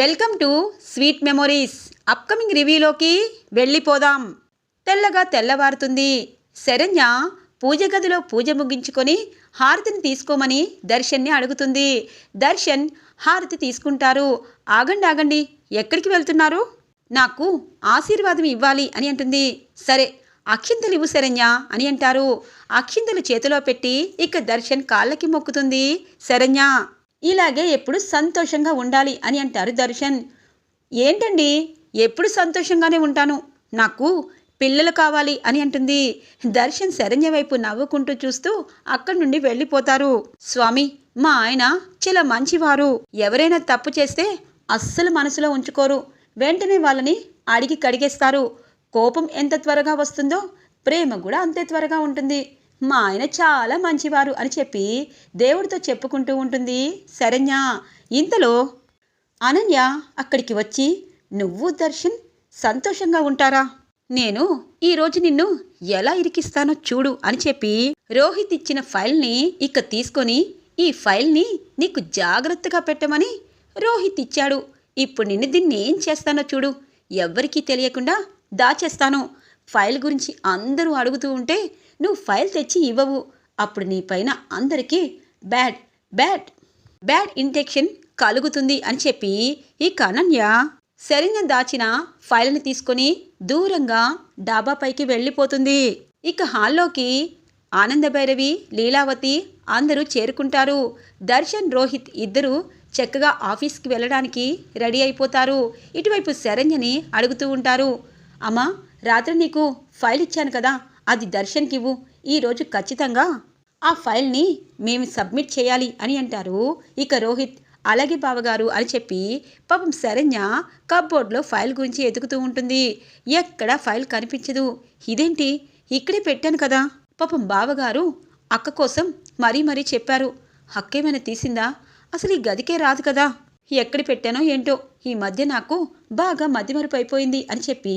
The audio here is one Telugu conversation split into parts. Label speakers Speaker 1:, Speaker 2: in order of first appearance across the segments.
Speaker 1: Welcome to sweet memories. Upcoming రివ్యూలోకి వెళ్ళిపోదాం. తెల్లగా తెల్లవారుతుంది. శరణ్య పూజ గదిలో పూజ ముగించుకొని హారతిని తీసుకోమని దర్శన్ని అడుగుతుంది. దర్శన్ హారతి తీసుకుంటారు. ఆగండి ఆగండి. ఎక్కడికి వెళ్తున్నారు? నాకు ఆశీర్వాదం ఇవ్వాలి అని అంటుంది. సరే అక్షింతలు ఇవ్వు శరణ్య అని అంటారు. అక్షింతలు చేతిలో పెట్టి ఇక దర్శన్ కాళ్ళకి మొక్కుతుంది శరణ్య. ఇలాగే ఎప్పుడు సంతోషంగా ఉండాలి అని అంటారు దర్శన్. ఏంటండి? ఎప్పుడు సంతోషంగానే ఉంటాను? నాకు పిల్లలు కావాలి అని అంటుంది. దర్శన్ శరణ్య వైపు నవ్వుకుంటూ చూస్తూ అక్కడి నుండి వెళ్ళిపోతారు. స్వామి మా ఆయన చాలా మంచివారు. ఎవరైనా తప్పు చేస్తే అస్సలు మనసులో ఉంచుకోరు. వెంటనే వాళ్ళని అడిగి కడిగేస్తారు. కోపం ఎంత త్వరగా వస్తుందో ప్రేమ కూడా అంతే త్వరగా ఉంటుంది. మా ఆయన చాలా మంచివారు అని చెప్పి దేవుడితో చెప్పుకుంటూ ఉంటుంది. శరణ్య ఇంతలో అనన్య అక్కడికి వచ్చి నువ్వు దర్శన్ సంతోషంగా ఉంటారా? నేను ఈరోజు నిన్ను ఎలా ఇరికిస్తానో చూడు అని చెప్పి రోహిత్ ఇచ్చిన ఫైల్ని ఇక తీసుకొని ఈ ఫైల్ని నీకు జాగ్రత్తగా పెట్టమని రోహిత్ ఇచ్చాడు. ఇప్పుడు నిన్ను దీన్ని ఏం చేస్తానో చూడు. ఎవ్వరికీ తెలియకుండా దాచేస్తాను. ఫైల్ గురించి అందరూ అడుగుతూ ఉంటే నువ్వు ఫైల్ తెచ్చి ఇవ్వవు. అప్పుడు నీ పైన అందరికీ బ్యాడ్ బ్యాడ్ బ్యాడ్ ఇంటెక్షన్ కలుగుతుంది అని చెప్పి ఈ అనన్య శరణ్య దాచిన ఫైల్ని తీసుకొని దూరంగా డాబాపైకి వెళ్ళిపోతుంది. ఇక హాల్లోకి ఆనందభైరవి లీలావతి అందరూ చేరుకుంటారు. దర్శన్ రోహిత్ ఇద్దరు చక్కగా ఆఫీస్కి వెళ్ళడానికి రెడీ అయిపోతారు. ఇటువైపు శరణ్యని అడుగుతూ ఉంటారు. అమ్మా రాత్రి నీకు ఫైల్ ఇచ్చాను కదా. అది దర్శన్కి ఇవ్వు ఈరోజు ఖచ్చితంగా ఆ ఫైల్ని మేము సబ్మిట్ చేయాలి అని అంటారు. ఇక రోహిత్ అలాగే బావగారు అని చెప్పి పాపం శరణ్య కప్బోర్డ్లో ఫైల్ గురించి ఎతుకుతూ ఉంటుంది. ఎక్కడ ఫైల్ కనిపించదు. ఇదేంటి? ఇక్కడే పెట్టాను కదా. పాపం బావగారు అక్క కోసం మరీ మరీ చెప్పారు. అక్కేమైనా తీసిందా? అసలు ఈ గదికే రాదు కదా. ఎక్కడ పెట్టానో ఏంటో ఈ మధ్య నాకు బాగా మధ్యమరుపు అయిపోయింది అని చెప్పి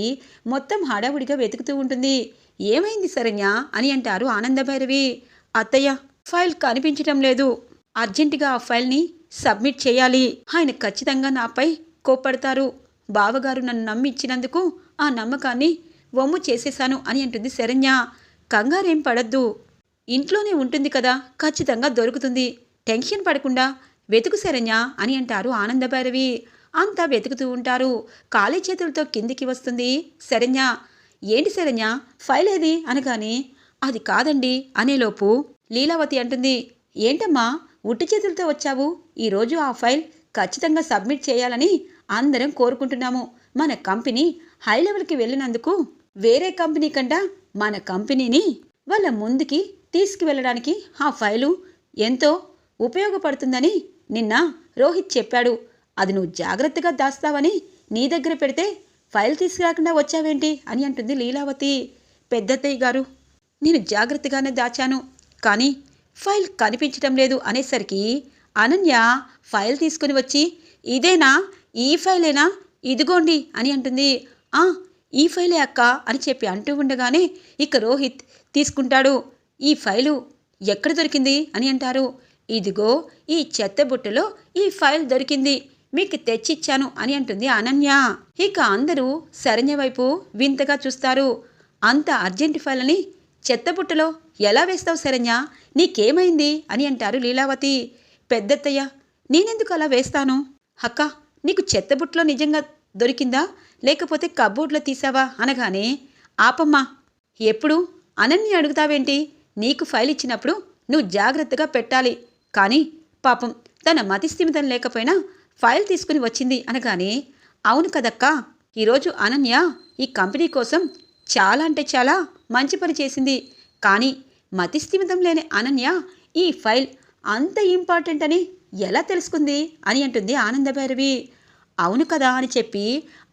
Speaker 1: మొత్తం హడావుడిగా వెతుకుతూ ఉంటుంది. ఏమైంది శరణ్య అని అంటారు ఆనందభైరవి. అత్తయ్య ఫైల్ కనిపించటం లేదు. అర్జెంటుగా ఆ ఫైల్ని సబ్మిట్ చేయాలి. ఆయన ఖచ్చితంగా నాపై కోప్పడతారు. బావగారు నన్ను నమ్మిచ్చినందుకు ఆ నమ్మకాన్ని వమ్ము చేసేశాను అని అంటుంది శరణ్య. కంగారేం పడద్దు. ఇంట్లోనే ఉంటుంది కదా ఖచ్చితంగా దొరుకుతుంది. టెన్షన్ పడకుండా వెతుకు శరణ్య అని అంటారు ఆనందభైరవి. అంతా వెతుకుతూ ఉంటారు. ఖాళీ చేతులతో కిందికి వస్తుంది శరణ్య. ఏంటి శరణ్య? ఫైల్ ఏది? అనగానే అది కాదండి అనేలోపు. లీలావతి అంటుంది ఏంటమ్మా ఉట్టి చేతులతో వచ్చావు? ఈరోజు ఆ ఫైల్ ఖచ్చితంగా సబ్మిట్ చేయాలని అందరం కోరుకుంటున్నాము. మన కంపెనీ హై లెవెల్కి వెళ్ళినందుకు వేరే కంపెనీ కంటే మన కంపెనీని వాళ్ళ ముందుకి తీసుకువెళ్ళడానికి ఆ ఫైలు ఎంతో ఉపయోగపడుతుందని నిన్న రోహిత్ చెప్పాడు. అది నువ్వు జాగ్రత్తగా దాస్తావని నీ దగ్గర పెడితే ఫైల్ తీసుకురాకుండా వచ్చావేంటి అని అంటుంది లీలావతి. పెద్దత్తయ్య గారు నేను జాగ్రత్తగానే దాచాను కానీ ఫైల్ కనిపించటం లేదు అనేసరికి అనన్య ఫైల్ తీసుకుని వచ్చి ఇదేనా? ఈ ఫైలేనా? ఇదిగోండి అని అంటుంది. ఆ ఈ ఫైలే అక్క అని చెప్పి అంటూ ఉండగానే ఇక రోహిత్ తీసుకుంటాడు. ఈ ఫైలు ఎక్కడ దొరికింది? అని అంటారు. ఇదిగో ఈ చెత్త బుట్టలో ఈ ఫైల్ దొరికింది. మీకు తెచ్చిచ్చాను అని అంటుంది అనన్య. ఇక అందరూ శరణ్య వైపు వింతగా చూస్తారు. అంత అర్జెంటు ఫైల్ అని చెత్తబుట్టలో ఎలా వేస్తావు శరణ్య? నీకేమైంది? అని అంటారు లీలావతి. పెద్దత్తయ్య నేనెందుకు అలా వేస్తాను? అక్క నీకు చెత్తబుట్టలో నిజంగా దొరికిందా? లేకపోతే కబోర్డ్లో తీసావా? అనగానే ఆపమ్మా. ఎప్పుడు? అనన్య అడుగుతావేంటి? నీకు ఫైల్ ఇచ్చినప్పుడు నువ్వు జాగ్రత్తగా పెట్టాలి. కానీ పాపం తన మతిస్థిమితం లేకపోయినా ఫైల్ తీసుకుని వచ్చింది అనగానే అవును కదక్కా ఈరోజు అనన్య ఈ కంపెనీ కోసం చాలా అంటే చాలా మంచి పని చేసింది. కానీ మతిస్థిమితం లేని అనన్య ఈ ఫైల్ అంత ఇంపార్టెంట్ అని ఎలా తెలుసుకుంది? అని అంటుంది ఆనందభైరవి. అవును కదా అని చెప్పి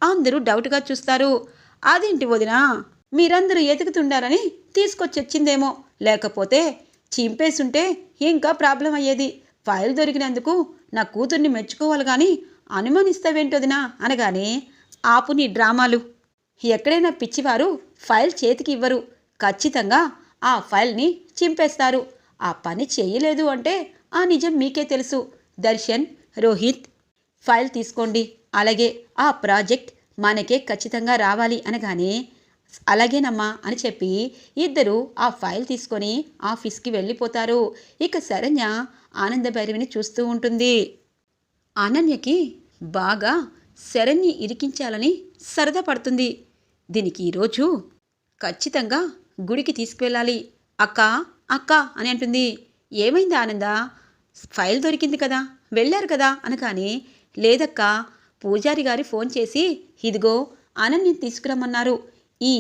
Speaker 1: అందరూ డౌట్గా చూస్తారు. అదేంటి వదినా మీరందరూ ఎతుకుతుండారని తీసుకొచ్చి వచ్చిందేమో. లేకపోతే చింపేసుంటే ఇంకా ప్రాబ్లం అయ్యేది. ఫైల్ దొరికినందుకు నా కూతుర్ని మెచ్చుకోవాలి కానీ అనుమానిస్తావేంటోదినా అనగానే ఆపు నీ డ్రామాలు. ఎక్కడైనా పిచ్చివారు ఫైల్ చేతికి ఇవ్వరు. ఖచ్చితంగా ఆ ఫైల్ని చింపేస్తారు. ఆ పని చేయలేదు అంటే ఆ నిజం మీకే తెలుసు. దర్శన్ రోహిత్ ఫైల్ తీసుకోండి. అలాగే ఆ ప్రాజెక్ట్ మనకే ఖచ్చితంగా రావాలి అనగానే అలాగేనమ్మా అని చెప్పి ఇద్దరు ఆ ఫైల్ తీసుకొని ఆఫీస్కి వెళ్ళిపోతారు. ఇక శరణ్య ఆనందభైరవిని చూస్తూ ఉంటుంది. అనన్యకి బాగా శరణ్య ఇరికించాలని సరదా పడుతుంది. దీనికి ఈరోజు ఖచ్చితంగా గుడికి తీసుకువెళ్ళాలి. అక్క అక్క అని అంటుంది. ఏమైంది ఆనంద? ఫైల్ దొరికింది కదా వెళ్ళారు కదా అనగానే లేదక్క పూజారి గారి ఫోన్ చేసి ఇదిగో అనన్యని తీసుకురమ్మన్నారు. ఈ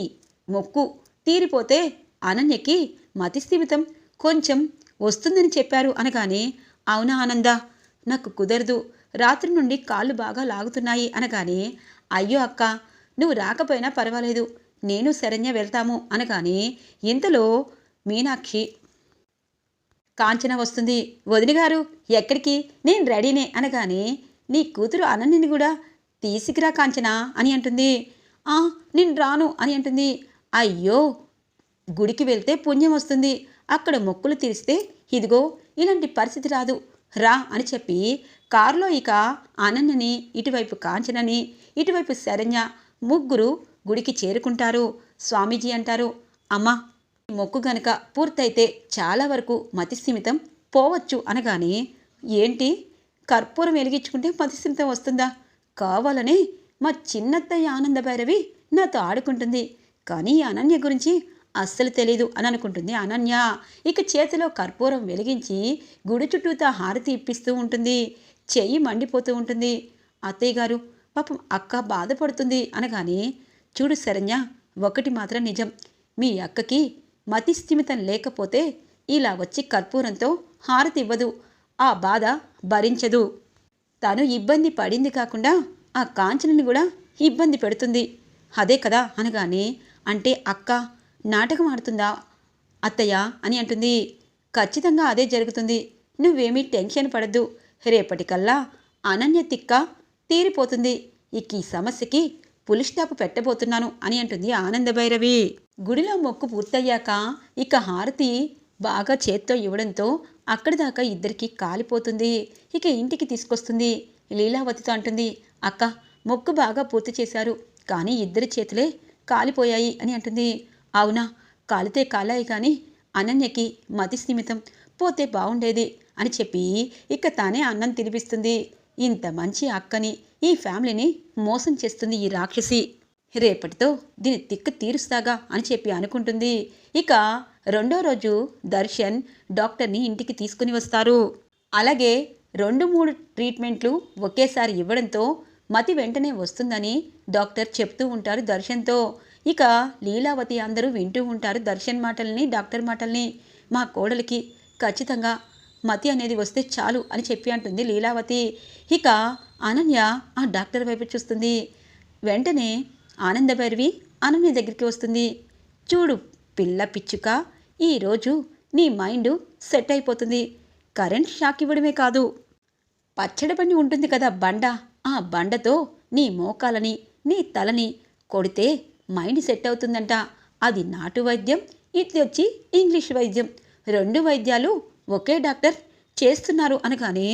Speaker 1: మొక్కు తీరిపోతే అనన్యకి మతిస్థిమితం కొంచెం వస్తుందని చెప్పారు అనగానే అవునా ఆనంద? నాకు కుదరదు. రాత్రి నుండి కాళ్ళు బాగా లాగుతున్నాయి అనగానే అయ్యో అక్క నువ్వు రాకపోయినా పర్వాలేదు. నేను శరణ్య వెళ్తాము అనగానే ఇంతలో మీనాక్షి కాంచన వస్తుంది. వదిన గారు ఎక్కడికి? నేను రెడీనే. అనగానే నీ కూతురు అనన్యని కూడా తీసుకురా కాంచన అని అంటుంది. నేను రాను అని అంటుంది. అయ్యో గుడికి వెళ్తే పుణ్యం వస్తుంది. అక్కడ మొక్కులు తీరిస్తే ఇదిగో ఇలాంటి పరిస్థితి రాదు. రా అని చెప్పి కారులో ఇక అనన్యని ఇటువైపు కాంచనని ఇటువైపు శరణ్య ముగ్గురు గుడికి చేరుకుంటారు. స్వామీజీ అంటారు అమ్మా ఈ మొక్కు గనక పూర్తయితే చాలా వరకు మతిస్థిమితం పోవచ్చు అనగానే ఏంటి? కర్పూరం వెలిగించుకుంటే మతిస్థిమితం వస్తుందా? కావాలని మా చిన్నత్తయ్య ఆనంద భైరవి నాతో ఆడుకుంటుంది. కానీ ఈ అనన్య గురించి అస్సలు తెలీదు అని అనుకుంటుంది అనన్య. ఇక చేతిలో కర్పూరం వెలిగించి గుడి చుట్టూతా హారతి ఇప్పిస్తూ ఉంటుంది. చెయ్యి మండిపోతూ ఉంటుంది. అత్తయ్య గారు పాపం అక్క బాధపడుతుంది అనగానే చూడు శరణ్య ఒకటి మాత్రం నిజం. మీ అక్కకి మతిస్థిమితం లేకపోతే ఇలా వచ్చి కర్పూరంతో హారతి ఇవ్వదు. ఆ బాధ భరించదు. తను ఇబ్బంది పడింది కాకుండా ఆ కాంచనని కూడా ఇబ్బంది పెడుతుంది. అదే కదా అనగానే అంటే అక్క నాటకం ఆడుతుందా? అత్తయ్య అని అంటుంది. ఖచ్చితంగా అదే జరుగుతుంది. నువ్వేమీ టెన్షన్ పడద్దు. రేపటికల్లా అనన్య తిక్క తీరిపోతుంది. ఇక ఈ సమస్యకి పులి స్టాప్ పెట్టబోతున్నాను అని అంటుంది ఆనందభైరవి. గుడిలో మొక్కు పూర్తయ్యాక ఇక హారతి బాగా చేత్తో ఇవ్వడంతో అక్కడి దాకా ఇద్దరికి కాలిపోతుంది. ఇక ఇంటికి తీసుకొస్తుంది. లీలావతితో అంటుంది అక్క మొక్కు బాగా పూర్తి చేశారు కానీ ఇద్దరి చేతులే కాలిపోయాయి అని అంటుంది. అవునా కాలితే కాలాయి కానీ అనన్యకి మతి స్థిమితం పోతే బాగుండేది అని చెప్పి ఇక తానే అన్నం తినిపిస్తుంది. ఇంత మంచి అక్కని ఈ ఫ్యామిలీని మోసం చేస్తుంది ఈ రాక్షసి. రేపటితో దీని తిక్కు తీరుస్తాగా అని చెప్పి అనుకుంటుంది. ఇక రెండో రోజు దర్శన్ డాక్టర్ని ఇంటికి తీసుకుని వస్తారు. అలాగే రెండు మూడు ట్రీట్మెంట్లు ఒకేసారి ఇవ్వడంతో మతి వెంటనే వస్తుందని డాక్టర్ చెప్తూ ఉంటారు దర్శన్తో. ఇక లీలావతి అందరూ వింటూ ఉంటారు దర్శన్ మాటల్ని డాక్టర్ మాటల్ని. మా కోడలికి ఖచ్చితంగా మతి అనేది వస్తే చాలు అని చెప్పి అంటుంది లీలావతి. ఇక అనన్య ఆ డాక్టర్ వైపు చూస్తుంది. వెంటనే ఆనందభైరవి అనన్య దగ్గరికి వస్తుంది. చూడు పిల్ల పిచ్చుక ఈరోజు నీ మైండ్ సెట్ అయిపోతుంది. కరెంట్ షాక్ ఇవ్వడమే కాదు. పచ్చడి బండి ఉంటుంది కదా బండ. ఆ బండతో నీ మోకాలని నీ తలని కొడితే మైండ్ సెట్ అవుతుందంట. అది నాటు వైద్యం ఇది వచ్చి ఇంగ్లీష్ వైద్యం. రెండు వైద్యాలు ఒకే డాక్టర్ చేస్తున్నారు అనగానే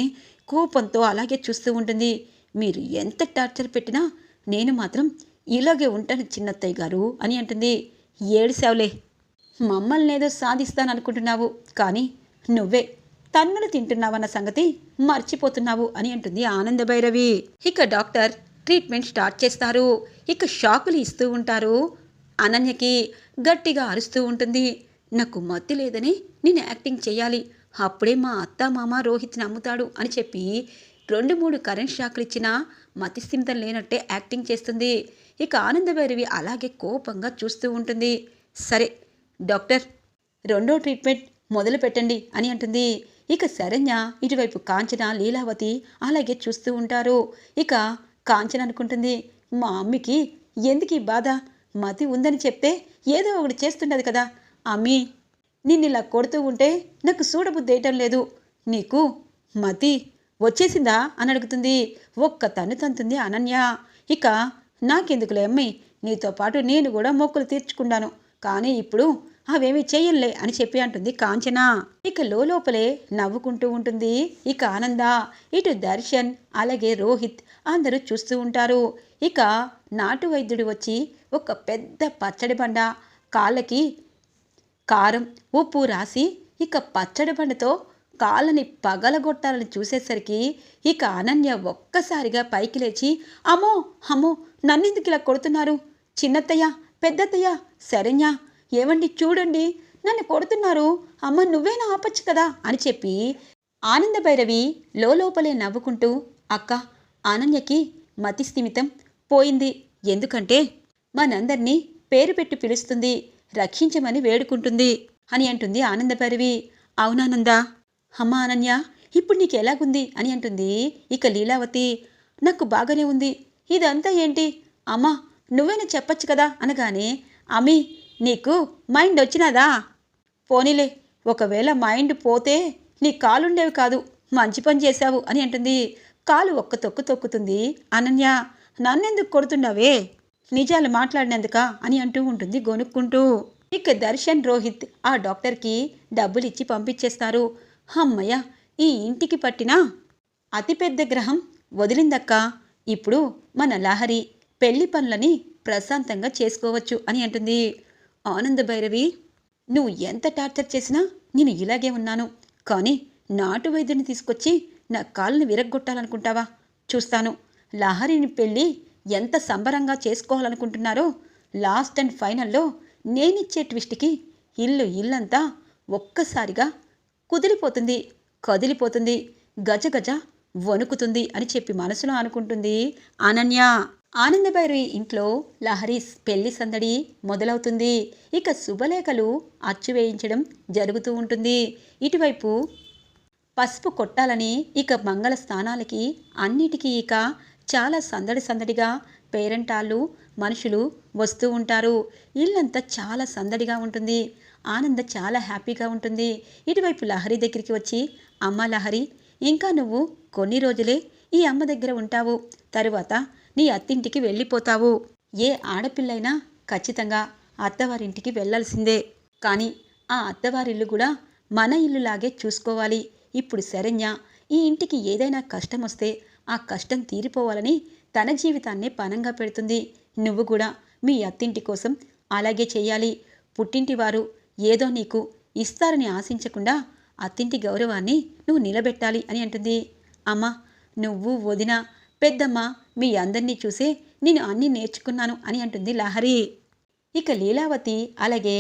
Speaker 1: కోపంతో అలాగే చూస్తూ ఉంటుంది. మీరు ఎంత టార్చర్ పెట్టినా నేను మాత్రం ఇలాగే ఉంటాను చిన్నత్తయ్య గారు అని అంటుంది. ఏడిసావులే. మమ్మల్ని ఏదో సాధిస్తాననుకుంటున్నావు. కానీ నువ్వే తన్నులు తింటున్నావన్న సంగతి మర్చిపోతున్నావు అని అంటుంది ఆనందభైరవి. ఇక డాక్టర్ ట్రీట్మెంట్ స్టార్ట్ చేస్తారు. ఇక షాకులు ఇస్తూ ఉంటారు. అనన్యకి గట్టిగా అరుస్తూ ఉంటుంది. నాకు మత్తి లేదని నేను యాక్టింగ్ చేయాలి. అప్పుడే మా అత్త మామ రోహిత్ నమ్ముతాడు అని చెప్పి రెండు మూడు కరెంట్ షాకులు ఇచ్చినా మతిస్థిమితం లేనట్టే యాక్టింగ్ చేస్తుంది. ఇక ఆనందభైరవి అలాగే కోపంగా చూస్తూ ఉంటుంది. సరే డాక్టర్ రెండో ట్రీట్మెంట్ మొదలు పెట్టండి అని అంటుంది. ఇక శరణ్య ఇటువైపు కాంచన లీలావతి అలాగే చూస్తూ ఉంటారు. ఇక కాంచన అనుకుంటుంది మా అమ్మకి ఎందుకు ఈ బాధ? మతి ఉందని చెప్తే ఏదో ఒకటి చేస్తుండదు కదా. అమ్మి నిన్ను ఇలా కొడుతూ ఉంటే నాకు చూడబుద్ధి వేయటం లేదు. నీకు మతి వచ్చేసిందా? అని అడుగుతుంది. ఒక్క తను తంతుంది అనన్య. ఇక నాకెందుకులే అమ్మి నీతో పాటు నేను కూడా మొక్కులు తీర్చుకున్నాను. కానీ ఇప్పుడు అవేమి చెయ్యలే అని చెప్పి అంటుంది కాంచన. ఇక లోపలే నవ్వుకుంటూ ఉంటుంది. ఇక ఆనంద ఇటు దర్శన్ అలాగే రోహిత్ అందరూ చూస్తూ ఉంటారు. ఇక నాటు వైద్యుడు వచ్చి ఒక పెద్ద పచ్చడి బండ కాళ్ళకి కారం ఉప్పు రాసి ఇక పచ్చడి బండతో కాళ్ళని పగలగొట్టాలని చూసేసరికి ఇక అనన్య ఒక్కసారిగా పైకి లేచి అమ్మో అమ్మో నన్నెందుకు ఇలా కొడుతున్నారు? చిన్నత్తయ్య పెద్దత్తయ్య శరణ్య ఏమండి చూడండి నన్ను కొడుతున్నారు. అమ్మ నువ్వేనా ఆపచ్చు కదా అని చెప్పి ఆనంద భైరవి లోపలే నవ్వుకుంటూ అక్క అనన్యకి మతి స్థిమితం పోయింది. ఎందుకంటే మనందరినీ పేరు పెట్టి పిలుస్తుంది రక్షించమని వేడుకుంటుంది అని అంటుంది ఆనందభైరవి. అవునానందా అమ్మా అనన్య ఇప్పుడు నీకు ఎలాగుంది అని అంటుంది ఇక లీలావతి. నాకు బాగానే ఉంది. ఇదంతా ఏంటి? అమ్మా నువ్వేనా చెప్పొచ్చు కదా అనగానే అమీ నీకు మైండ్ వచ్చినదా? పోనీలే ఒకవేళ మైండ్ పోతే నీ కాలుండేవి కాదు. మంచి పని చేశావు అని అంటుంది. కాలు ఒక్క తొక్కు తొక్కుతుంది. అనన్య నన్నెందుకు కొడుతున్నావే? నిజాలు మాట్లాడినందుక అని అంటూ ఉంటుంది గొనుక్కుంటూ. ఇక దర్శన్ రోహిత్ ఆ డాక్టర్కి డబ్బులు ఇచ్చి పంపించేస్తారు. అమ్మయ్య ఈ ఇంటికి పట్టిన? అతిపెద్ద గ్రహం వదిలిందక్క. ఇప్పుడు మన లహరి పెళ్ళి పనులని ప్రశాంతంగా చేసుకోవచ్చు అని అంటుంది. ఆనంద భైరవి నువ్వు ఎంత టార్చర్ చేసినా నేను ఇలాగే ఉన్నాను. కానీ నాటు వైద్యుని తీసుకొచ్చి నా కాళ్ళని విరగ్గొట్టాలనుకుంటావా? చూస్తాను. లహరిని పెళ్ళి ఎంత సంబరంగా చేసుకోవాలనుకుంటున్నారో లాస్ట్ అండ్ ఫైనల్లో నేనిచ్చే ట్విస్ట్కి ఇల్లు ఇల్లంతా ఒక్కసారిగా కుదిరిపోతుంది కదిలిపోతుంది గజ గజ వణుకుతుంది అని చెప్పి మనసులో అనుకుంటుంది అనన్య. ఆనందభైరవి ఇంట్లో లహరి పెళ్ళి సందడి మొదలవుతుంది. ఇక శుభలేఖలు అచ్చు వేయించడం జరుగుతూ ఉంటుంది. ఇటువైపు పసుపు కొట్టాలని ఇక మంగళ స్థానాలకి అన్నిటికీ ఇక చాలా సందడి సందడిగా పేరెంటాళ్ళు మనుషులు వస్తూ ఉంటారు. ఇల్లంతా చాలా సందడిగా ఉంటుంది. ఆనంద చాలా హ్యాపీగా ఉంటుంది. ఇటువైపు లహరి దగ్గరికి వచ్చి అమ్మ లహరి ఇంకా నువ్వు కొన్ని రోజులే ఈ అమ్మ దగ్గర ఉంటావు. తరువాత నీ అత్తింటికి వెళ్ళిపోతావు. ఏ ఆడపిల్లైనా ఖచ్చితంగా అత్తవారింటికి వెళ్ళాల్సిందే. కానీ ఆ అత్తవారిల్లు కూడా మన ఇల్లులాగే చూసుకోవాలి. ఇప్పుడు శరణ్య ఈ ఇంటికి ఏదైనా కష్టం వస్తే ఆ కష్టం తీరిపోవాలని తన జీవితాన్నే పనంగా పెడుతుంది. నువ్వు కూడా మీ అత్తింటి కోసం అలాగే చేయాలి. పుట్టింటి వారు ఏదో నీకు ఇస్తారని ఆశించకుండా అత్తింటి గౌరవాన్ని నువ్వు నిలబెట్టాలి అని అంటుంది. అమ్మ నువ్వు వదిన పెద్దమ్మ మీ అందరినీ చూసే నేను అన్నీ నేర్చుకున్నాను అని అంటుంది లహరి. ఇక లీలావతి అలాగే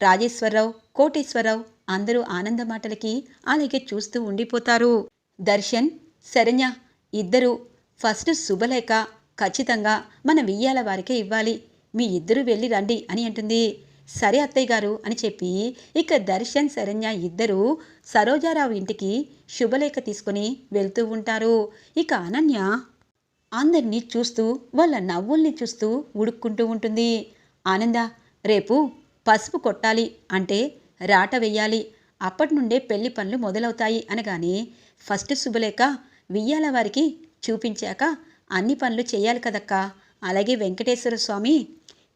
Speaker 1: రాజేశ్వరరావు కోటేశ్వరరావు అందరూ ఆనంద మాటలకి అలాగే చూస్తూ ఉండిపోతారు. దర్శన్ శరణ్య ఇద్దరు ఫస్ట్ శుభలేఖ ఖచ్చితంగా మన వియ్యాల వారికే ఇవ్వాలి. మీ ఇద్దరు వెళ్ళి రండి అని అంటుంది. సరే అత్తయ్య గారు అని చెప్పి ఇక దర్శన్ శరణ్య ఇద్దరూ సరోజారావు ఇంటికి శుభలేఖ తీసుకుని వెళ్తూ ఉంటారు. ఇక అనన్య అందరినీ చూస్తూ వాళ్ళ నవ్వుల్ని చూస్తూ ఉడుక్కుంటూ ఉంటుంది. ఆనంద రేపు పసుపు కొట్టాలి అంటే రాట వెయ్యాలి. అప్పటి నుండే పెళ్ళి పనులు మొదలవుతాయి అనగానే ఫస్ట్ శుభలేఖ వియ్యాల వారికి చూపించాక అన్ని పనులు చేయాలి కదక్కా. అలాగే వెంకటేశ్వర స్వామి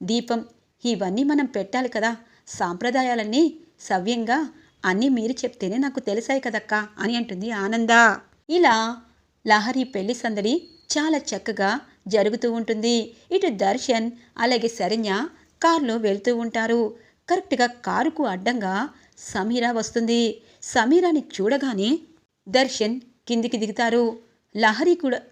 Speaker 1: దీపం ఇవన్నీ మనం పెట్టాలి కదా. సాంప్రదాయాలన్నీ సవ్యంగా అన్నీ మీరు చెప్తేనే నాకు తెలిసాయి కదక్కా అని అంటుంది ఆనంద. ఇలా లహరి పెళ్ళి సందడి చాలా చక్కగా జరుగుతూ ఉంటుంది. ఇటు దర్శన్ అలాగే శరణ్య కారులో వెళ్తూ ఉంటారు. కరెక్ట్గా కారుకు అడ్డంగా సమీర వస్తుంది. సమీరాని చూడగానే దర్శన్ కిందికి దిగుతారు. లహరి కూడా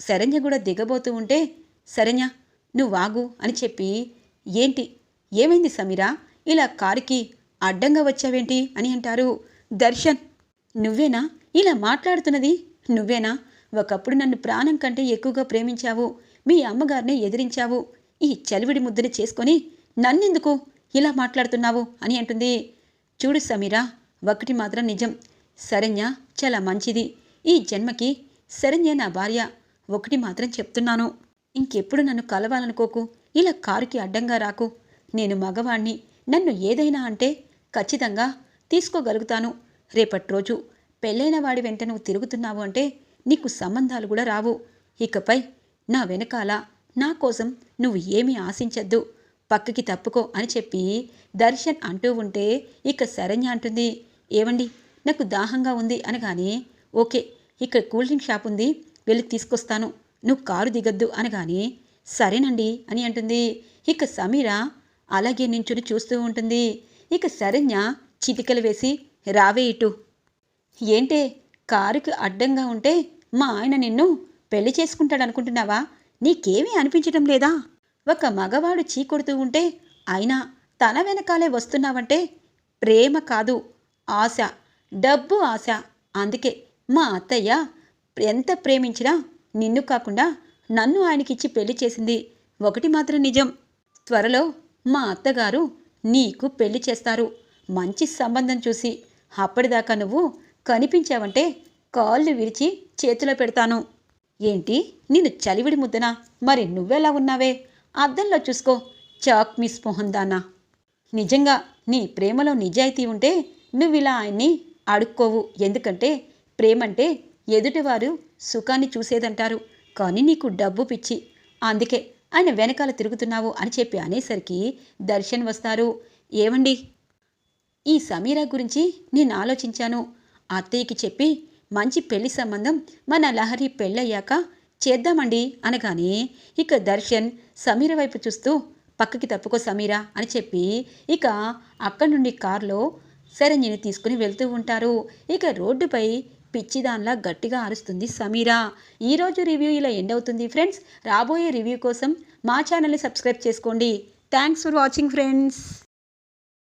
Speaker 1: శరణ్య కూడా దిగబోతూ ఉంటే శరణ్య నువ్వు వాగు అని చెప్పి ఏంటి? ఏమైంది సమీరా? ఇలా కారుకి అడ్డంగా వచ్చావేంటి? అని అంటారు. దర్శన్ నువ్వేనా? ఇలా మాట్లాడుతున్నది? నువ్వేనా? ఒకప్పుడు నన్ను ప్రాణం కంటే ఎక్కువగా ప్రేమించావు. మీ అమ్మగారిని ఎదిరించావు. ఈ చలివిడి ముద్దని చేసుకొని నన్నెందుకు ఇలా మాట్లాడుతున్నావు అని అంటుంది. చూడు సమీరా ఒకటి మాత్రం నిజం. శరణ్య చాలా మంచిది. ఈ జన్మకి శరణ్య నా భార్య. ఒకటి మాత్రం చెప్తున్నాను. ఇంకెప్పుడు నన్ను కలవాలనుకోకు. ఇలా కారుకి అడ్డంగా రాకు. నేను మగవాణ్ణి. నన్ను ఏదైనా అంటే ఖచ్చితంగా తీసుకోగలుగుతాను. రేపటి రోజు పెళ్ళైన వాడి వెంట నువ్వు తిరుగుతున్నావు అంటే నీకు సంబంధాలు కూడా రావు. ఇకపై నా వెనకాల నా కోసం నువ్వు ఏమీ ఆశించద్దు. పక్కకి తప్పుకో అని చెప్పి దర్శన్ అంటూ ఉంటే ఇక శరణ్య అంటుంది ఏవండి? నాకు దాహంగా ఉంది అనగానే ఓకే ఇక్కడ కూల్ డ్రింక్ షాప్ ఉంది వెళ్ళి తీసుకొస్తాను. నువ్వు కారు దిగద్దు అనగానే సరేనండి అని అంటుంది. ఇక సమీర అలాగే నించుని చూస్తూ ఉంటుంది. ఇక శరణ్య చిటికలు వేసి రావే ఇటు. ఏంటే? కారుకి అడ్డంగా ఉంటే మా ఆయన నిన్ను పెళ్ళి చేసుకుంటాడనుకుంటున్నావా? నీకేమీ అనిపించటం లేదా? ఒక మగవాడు చీకొడుతూ ఉంటే అయినా తన వెనకాలే వస్తున్నావంటే ప్రేమ కాదు ఆశ డబ్బు ఆశ. అందుకే మా అత్తయ్య ఎంత ప్రేమించినా నిన్ను కాకుండా నన్ను ఆయనకిచ్చి పెళ్ళి చేసింది ఒకటి మాత్రం నిజం. త్వరలో మా అత్తగారు నీకు పెళ్ళి చేస్తారు. మంచి సంబంధం చూసి అప్పటిదాకా నువ్వు కనిపించావంటే కాళ్ళు విరిచి చేతిలో పెడతాను. ఏంటి? నేను చలివిడి ముద్దనా? మరి నువ్వెలా ఉన్నావే? అద్దంలో చూసుకో. చాక్ మిస్ మోహన్ దానా. నిజంగా నీ ప్రేమలో నిజాయితీ ఉంటే నువ్విలా ఆయన్ని అడుక్కోవు. ఎందుకంటే ప్రేమంటే ఎదుటివారు సుఖాన్ని చూసేదంటారు. కానీ నీకు డబ్బు పిచ్చి. అందుకే ఆయన వెనకాల తిరుగుతున్నావు అని చెప్పి అనేసరికి దర్శన్ వస్తారు. ఏమండి ఈ సమీరా గురించి నేను ఆలోచించాను. అత్తయ్యకి చెప్పి మంచి పెళ్ళి సంబంధం మన లహరి పెళ్ళయ్యాక చేద్దామండి అనగానే ఇక దర్శన్ సమీర వైపు చూస్తూ పక్కకి తప్పుకో సమీర అని చెప్పి ఇక అక్కడి నుండి కారులో శరణ్యని తీసుకుని వెళ్తూ ఉంటారు. ఇక రోడ్డుపై పిచ్చిదాన్లా గట్టిగా అరుస్తుంది సమీర. ఈరోజు రివ్యూ ఇలా ఎండ్ అవుతుంది ఫ్రెండ్స్. రాబోయే రివ్యూ కోసం మా ఛానల్ని సబ్స్క్రైబ్ చేసుకోండి. Thanks for watching friends.